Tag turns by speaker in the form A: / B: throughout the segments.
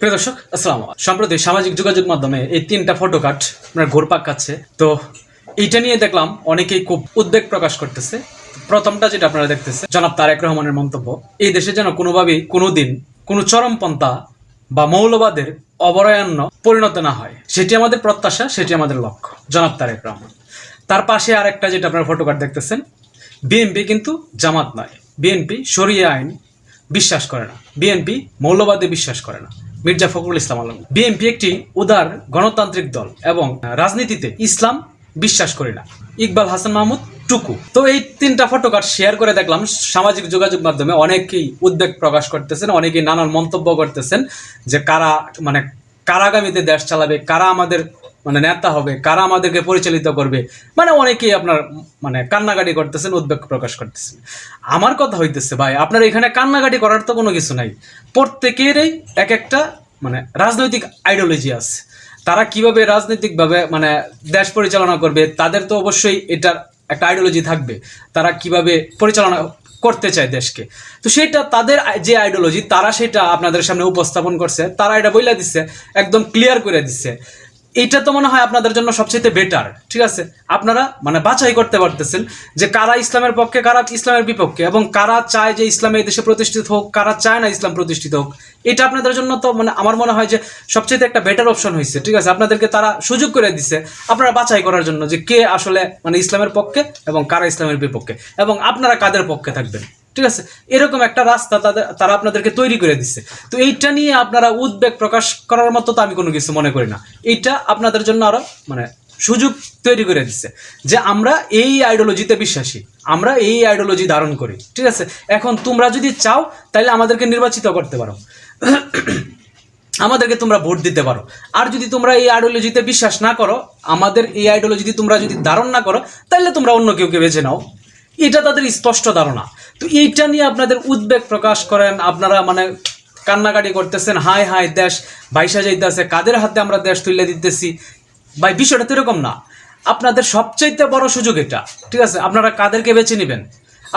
A: প্রিয় দর্শক, আসসালাম সম্প্রতি সামাজিক যোগাযোগ মাধ্যমে এই তিনটা ফটো কাট আপনার ঘোরপাক তো এইটা নিয়ে দেখলাম অনেকেই খুব উদ্বেগ প্রকাশ করতেছে। প্রথমটা যেটা আপনারা দেখতেছে, জনাব তারেক রহমানের মন্তব্য, এই দেশে যেন কোনোভাবেই কোনোদিন কোনো চরমপন্থা বা মৌলবাদের অবরয়ান্য পরিণত না হয়। সেটি আমাদের প্রত্যাশা, সেটি আমাদের লক্ষ্য, জনাব তারেক রহমান। তার পাশে আরেকটা যেটা আপনারা ফটো কাট দেখতেছেন, বিএনপি কিন্তু জামাত নয়। বিএনপি শরিয়া আইন বিশ্বাস করে না। বিএনপি মৌলবাদে বিশ্বাস করে না। মির্জা ফখরুল ইসলাম আলম। বিএনপি একটি উদার গণতান্ত্রিক দল এবং রাজনীতিতে ইসলাম বিশ্বাস করি না। ইকবাল হাসান মাহমুদ টুকু। তো এই তিনটা ফটো কার্ড শেয়ার করে দেখলাম, সামাজিক যোগাযোগ মাধ্যমে অনেকেই উদ্বেগ প্রকাশ করতেছেন, অনেকেই নানান মন্তব্য করতেছেন যে কারা মানে কারাগামীতে দেশ চালাবে, কারা আমাদের মানে নেতা হবে, কারা আমাদেরকে পরিচালিত করবে? মানে অনেকেই আপনার মানে কান্নাকাটি করতেছেন, উদ্বেগ প্রকাশ করতেছেন। আমার কথা হইতেছে, ভাই, আপনার এখানে কান্নাকাটি করার তো কোনো কিছু নাই। প্রত্যেকেরই এক একটা মানে রাজনৈতিক আইডিওলজি আছে। তারা কীভাবে রাজনৈতিকভাবে মানে দেশ পরিচালনা করবে, তাদের তো অবশ্যই এটার একটা আইডিওলজি থাকবে। তারা কীভাবে পরিচালনা করতে চায় দেশকে? তো সেটা তাদের যে আইডিওলজি তারা সেটা আপনাদের সামনে উপস্থাপন করছে, তারা এটা বইলা দিচ্ছে একদম ক্লিয়ার করে দিচ্ছে এইটা তো মনে হয় আপনাদের জন্য সবচেয়ে বেটার ঠিক আছে? আপনারা মানে বাছাই করতে পারতেছেন যে কারা ইসলামের পক্ষে, কারা ইসলামের বিপক্ষে, এবং কারা চায় যে ইসলাম এই দেশে প্রতিষ্ঠিত হোক, কারা চায় না ইসলাম প্রতিষ্ঠিত হোক। এটা আপনাদের জন্য তো মানে আমার মনে হয় যে সবচেয়ে একটা বেটার অপশন হয়েছে ঠিক আছে? আপনাদেরকে তারা সুযোগ করে দিছে আপনারা বাছাই করার জন্য যে কে আসলে মানে ইসলামের পক্ষে এবং কারা ইসলামের বিপক্ষে, এবং আপনারা কাদের পক্ষে থাকবেন? ঠিক আছে? এরকম একটা রাস্তা তাদের, তারা আপনাদেরকে তৈরি করে দিচ্ছে তো এইটা নিয়ে আপনারা উদ্বেগ প্রকাশ করার মতো তো আমি কোনো কিছু মনে করি না। এইটা আপনাদের জন্য আরও মানে সুযোগ তৈরি করে দিচ্ছে যে আমরা এই আইডিওলজিতে বিশ্বাসী। আমরা এই আইডিওলজি ধারণ করি। ঠিক আছে? এখন তোমরা যদি চাও তাহলে আমাদেরকে নির্বাচিত করতে পারো। আমাদেরকে তোমরা ভোট দিতে পারো। আর যদি তোমরা এই আইডিওলজিতে বিশ্বাস না করো, আমাদের এই আইডিওলজি তোমরা যদি ধারণ না করো তাহলে তোমরা অন্য কেউকে বেছে নাও। এটা তাদের স্পষ্ট ধারণা। তো এইটা নিয়ে আপনাদের উদ্বেগ প্রকাশ করেন, আপনারা মানে কান্নাকাটি করতেছেন হাই হাই দেশ বাইসা যাইতেছে, কাদের হাতে আমরা দেশ তুলে দিতেছি? ভাই, বিষয়টা তো এরকম না। আপনাদের সবচাইতে বড় সুযোগ এটা, ঠিক আছে? আপনারা কাদেরকে বেছে নেবেন?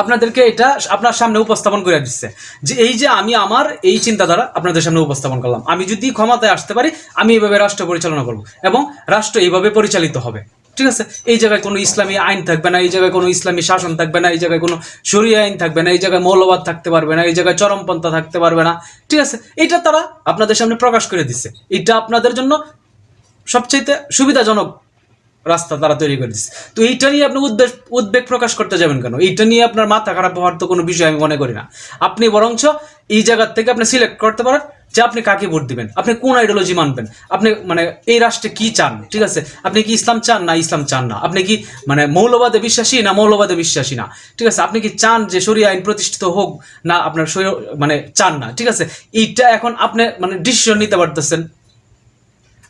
A: আপনাদেরকে এটা আপনার সামনে উপস্থাপন করে দিচ্ছে। যে এই যে আমি আমার এই চিন্তাধারা আপনাদের সামনে উপস্থাপন করলাম। আমি যদি ক্ষমতায় আসতে পারি, আমি এইভাবে রাষ্ট্র পরিচালনা করব এবং রাষ্ট্র এইভাবে পরিচালিত হবে। ঠিক আছে? এই জায়গায় কোনো ইসলামী আইন থাকবে না, এই জায়গায় কোনো ইসলামী শাসন থাকবে না, এই জায়গায় কোনো শরীয় আইন থাকবে না, এই জায়গায় মৌলবাদ থাকতে পারবে না, এই জায়গায় চরমপন্থা থাকতে পারবে না। ঠিক আছে? এটা তারা আপনাদের সামনে প্রকাশ করে দিচ্ছে এটা আপনাদের জন্য সবচাইতে সুবিধাজনক রাস্তা তারা তৈরি করে দিচ্ছে তো এইটা নিয়ে আপনি উদ্বেগ উদ্বেগ প্রকাশ করতে যাবেন কেন? এইটা নিয়ে আপনার মাথা খারাপ হওয়ার তো কোনো বিষয় আমি মনে করি না। আপনি বরঞ্চ এই জায়গার থেকে আপনি সিলেক্ট করতে পারেন। যে আপনি কাকে ভোট দিবেন? আপনি কোন আইডিওলজি মানবেন? আপনি মানে এই রাষ্ট্রে কি চান? ঠিক আছে? আপনি কি ইসলাম চান না ইসলাম চান না? আপনি কি মানে মৌলবাদে বিশ্বাসী না মৌলবাদে বিশ্বাসী না? ঠিক আছে? আপনি কি চান যে শরীয় আইন প্রতিষ্ঠিত হোক না আপনার মানে চান না? ঠিক আছে? এইটা এখন আপনি মানে ডিসিশন নিতে পারতেছেন।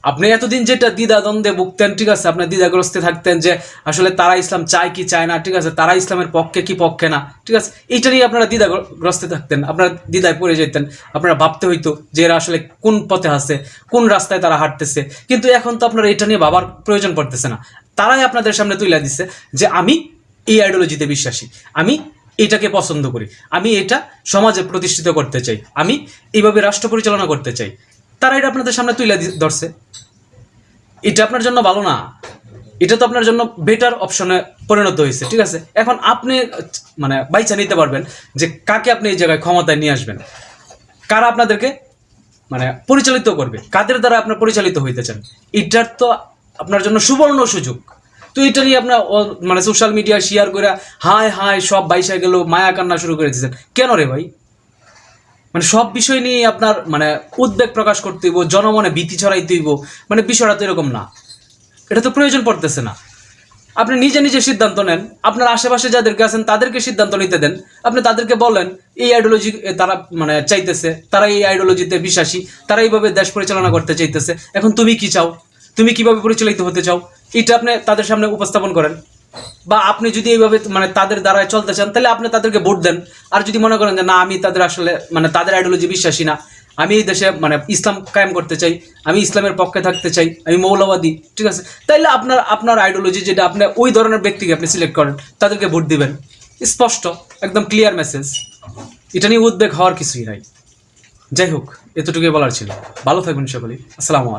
A: আপনি এতদিন যেটা দ্বিধা দ্বন্দ্বে ভুগতেন, ঠিক আছে আপনার দ্বিধাগ্রস্তে থাকতেন যে আসলে তারা ইসলাম চায় কি চায় না, ঠিক আছে, তারা ইসলামের পক্ষে কি পক্ষে না, ঠিক আছে, এইটা নিয়ে আপনারা দ্বিধাগ্রস্তে থাকতেন, আপনারা দ্বিধায় পড়ে যেতেন, আপনারা ভাবতে হইতো যে এরা আসলে কোন পথে আছে কোন রাস্তায় তারা হাঁটতেছে, কিন্তু এখন তো আপনারা এটা নিয়ে ভাবার প্রয়োজন পড়তেছে না। তারাই আপনাদের সামনে তুলে দিচ্ছে যে আমি এই আইডিওলজিতে বিশ্বাসী, আমি এটাকে পছন্দ করি, আমি এটা সমাজে প্রতিষ্ঠিত করতে চাই, আমি এইভাবে রাষ্ট্র পরিচালনা করতে চাই। তারা এটা আপনাদের সামনে তুলে ধরছে। এটা আপনার জন্য ভালো না। এটা তো আপনার জন্য বেটার অপশনে পরিণত হয়েছে, ঠিক আছে? এখন আপনি মানে বাইচা নিতে পারবেন যে কাকে আপনি এই জায়গায় ক্ষমতায় নিয়ে আসবেন। কারা আপনাদেরকে মানে পরিচালিত করবে? কাদের দ্বারা আপনার পরিচালিত হইতে চান? এটার তো আপনার জন্য সুবর্ণ সুযোগ। তো এটা নিয়ে আপনার মানে সোশ্যাল মিডিয়া শেয়ার করে হাই হাই সব বাইসা গেল, মায়া কান্না শুরু করে দিয়েছেন। কেন রে ভাই? মানে সব বিষয় নিয়ে আপনার মানে উদ্বেগ প্রকাশ করতে হইব, জনমনে ভীতি ছড়াইতে হইব মানে বিষয়টা তো এরকম না। এটা তো প্রয়োজন পড়তেছে না। আপনি নিজে নিজে সিদ্ধান্ত নেন, আপনার আশেপাশে যাদেরকে আছেন তাদেরকে সিদ্ধান্ত নিতে দেন। আপনি তাদেরকে বলেন, এই আইডিওলজি তারা মানে চাইতেছে, তারা এই আইডিওলজিতে বিশ্বাসী, তারা এইভাবে দেশ পরিচালনা করতে চাইতেছে। এখন তুমি কি চাও? তুমি কীভাবে পরিচালিত হতে চাও? এটা আপনি তাদের সামনে উপস্থাপন করেন। বা আপনি যদি এইভাবে মানে তাদের দ্বারায় চলতে চান, তাহলে আপনি তাদেরকে ভোট দেন। আর যদি মনে করেন যে, না, আমি তাদের আসলে মানে তাদের আইডিওলজি বিশ্বাসী না, আমি এই দেশে মানে ইসলাম কায়েম করতে চাই, আমি ইসলামের পক্ষে থাকতে চাই, আমি মৌলবাদী ঠিক আছে? তাইলে আপনার আপনার আইডিওলজি যেটা, আপনি ওই ধরনের ব্যক্তিকে আপনি সিলেক্ট করেন, তাদেরকে ভোট দিবেন। স্পষ্ট, একদম ক্লিয়ার মেসেজ এটা নিয়ে উদ্বেগ হওয়ার কিছুই নাই। যাই হোক, এতটুকুই বলার ছিল। ভালো থাকবেন সকলেই। আসসালামু আলাইকুম।